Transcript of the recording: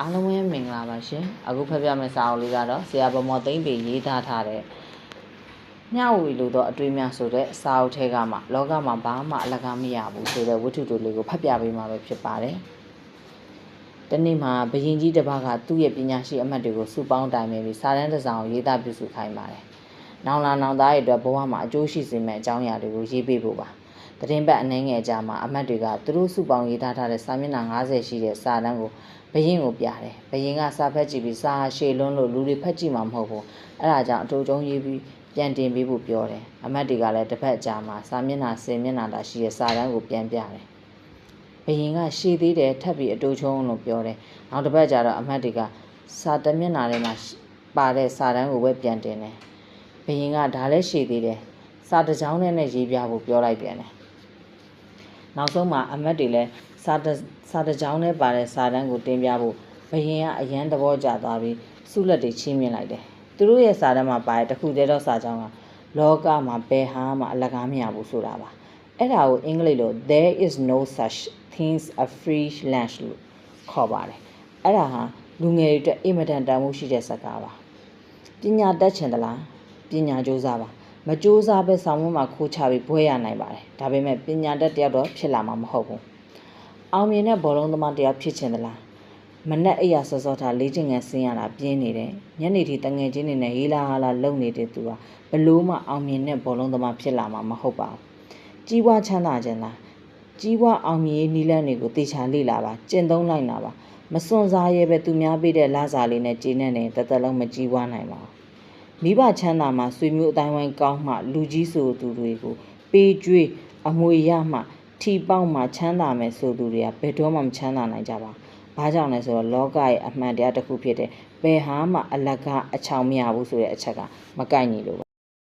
အားလုံးပဲမင်္ဂလာပါရှင်အခုဖတ်ပြမယ့်စာအုပ်လေးကတော့ဆရာဗမော်သိမ့်ပေရေးသားထားတဲ့မျှဝေလို့တော့အတွေ့အများဆိုတဲ့စာအုပ်ထဲကမှလောကမှာဘာမှအလကားမရဘူးဆိုတဲ့ဝတ္ထုတိုလေးကိုဖတ်ပြပေးမှာပဲဖြစ်ပါတယ်တနေ့မှာဘယင်ကြီးတစ်ပါးကသူ့ရဲ့ပညာရှိအမတ်တွေကိုစုပေါင်းတိုင်ပင်ပြီးစာတမ်းတစ်စောင်ကိုရေးသားပြုစုခိုင်းပါတယ်နောင်လာနောင်သားရဲ့အတွက်ဘဝမှာအကျိုးရှိစေမယ့်အကြောင်းအရာတွေကိုရေးပေးဖို့ပါ တရင်ပတ်အနေငယ်ကြမှာအမတ်တွေကသူတို့စုပေါင်းရေးသားထားတဲ့စာမျက်နှာ90ရှိတဲ့စာတမ်းကိုဘရင်ကိုပြတယ်ဘရင်ကစာဖက်ကြည့်ပြီးစာရှည်လွန်းလို့လူတွေဖတ်ကြည့်မှာမဟုတ်ဘူးအဲ့ဒါကြောင့်အတူတုံးရေးပြီးပြန်တင်ပေးဖို့ပြောတယ်အမတ်တွေကလည်းတစ်ဖက်ကြားမှာစာမျက်နှာ10မျက်နှာသာရှိတဲ့စာတမ်းကိုပြန်ပြတယ်ဘရင်ကရှည်သေးတယ်ထပ်ပြီးအတူချုံလို့ပြောတယ်နောက်တစ်ဖက်ကျတော့အမတ်တွေကစာတစ်မျက်နှာထဲမှာပါတဲ့စာတမ်းကိုပဲပြန်တင်တယ်ဘရင်ကဒါလည်းရှည်သေးတယ်စာတစ်ကြောင်းနဲ့နဲ့ရေးပြဖို့ပြောလိုက်ပြန်တယ် နောက်ဆုံးမှာအမတ်တွေလည်းစာတစ်စာတစ်ကြောင်းနဲ့ပါတဲ့စာတမ်းကိုတင်ပြဖို့ဘရင်ကအရန်သဘောကျသွားပြီးစုလက်တွေချင်းမြင်လိုက်တယ်သူတို့ရဲ့စာတမ်းမှာပါတဲ့တစ်ခုတည်းသောစာကြောင်းကလောကမှာဘယ်ဟာမှအလကားမရဘူးဆိုတာပါအဲ့ဒါကိုအင်္ဂလိပ်လို there is no such things a free lunch လို့ခေါ်ပါတယ်အဲ့ဒါဟာလူငယ်တွေအတွက်အင်မတန်တန်ဖိုးရှိတဲ့စကားပါပညာတတ်ချင်သလားပညာကြိုးစားပါ မကြိုးစားပဲဆောင်းမမှာခိုးချပြီးဘွဲရနိုင်ပါတယ်ဒါပေမဲ့ပညာတတ်တယောက်တော့ဖြစ်လာမှာမဟုတ်ဘူးအောင်မြင်တဲ့ဘောလုံးသမားတယောက်ဖြစ်ချင်သလားမနဲ့အိယာစောစောထားလေးချင်ငယ်ဆင်းရတာပြင်းနေတယ်ညနေထိတငယ်ချင်းတွေနဲ့ဟေးလာဟာလာလုံနေတဲ့သူကဘလို့မှအောင်မြင်တဲ့ဘောလုံးသမားဖြစ်လာမှာမဟုတ်ပါဘူးကြီးပွားချမ်းသာခြင်းလားကြီးပွားအောင်မြင်ရေးနီလန်းတွေကိုတေချာလေ့လာပါကျင့်သုံးလိုက်နာပါမစွန့်စားရဲပဲသူများပေးတဲ့လစာလေးနဲ့ကျေနပ်နေတသက်လုံးမကြီးပွားနိုင်ပါဘူး မိဘချမ်းသာမှာဆွေမျိုးအတိုင်းဝိုင်းကောင်းမှလူကြီးဆိုသူတွေကိုပေးကျွေးအမွေရမှထီပေါက်မှချမ်းသာမယ်ဆိုသူတွေကဘယ်တော့မှမချမ်းသာနိုင်ကြပါဘူးဘာကြောင့်လဲဆိုတော့လောကရဲ့အမှန်တရားတစ်ခုဖြစ်တဲ့ဘယ်ဟာမှအလကားအချောင်မရဘူးဆိုတဲ့အချက်ကမကိုက်ညီလို့ပါ